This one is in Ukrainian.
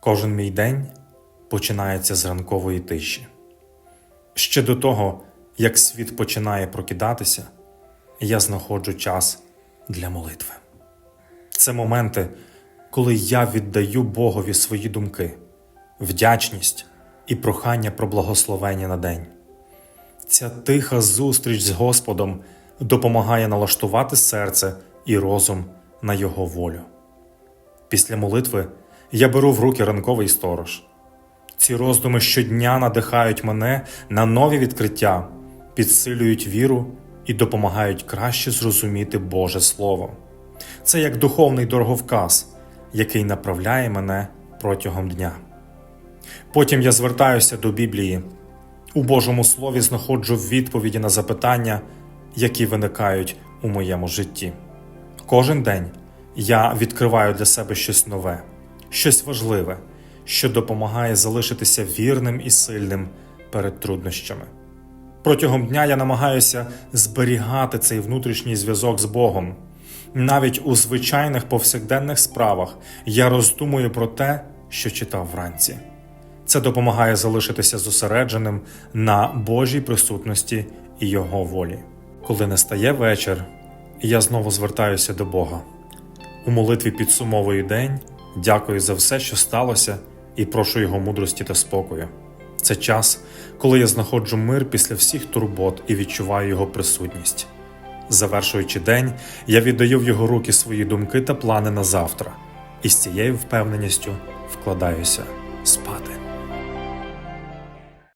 Кожен мій день починається з ранкової тиші. Ще до того, як світ починає прокидатися, я знаходжу час для молитви. Це моменти, коли я віддаю Богові свої думки, вдячність і прохання про благословення на день. Ця тиха зустріч з Господом допомагає налаштувати серце і розум на Його волю. Після молитви я беру в руки ранковий сторож. Ці роздуми щодня надихають мене на нові відкриття, підсилюють віру і допомагають краще зрозуміти Боже Слово. Це як духовний дороговказ, який направляє мене протягом дня. Потім я звертаюся до Біблії. У Божому Слові знаходжу відповіді на запитання, які виникають у моєму житті. Кожен день я відкриваю для себе щось нове, щось важливе, що допомагає залишитися вірним і сильним перед труднощами. Протягом дня я намагаюся зберігати цей внутрішній зв'язок з Богом. Навіть у звичайних повсякденних справах я роздумую про те, що читав вранці. Це допомагає залишитися зосередженим на Божій присутності і Його волі. Коли настає вечір, я знову звертаюся до Бога. У молитві підсумовую день, дякую за все, що сталося, і прошу Його мудрості та спокою. Це час, коли я знаходжу мир після всіх турбот і відчуваю Його присутність. Завершуючи день, я віддаю в його руки свої думки та плани на завтра, і з цією впевненістю вкладаюся спати.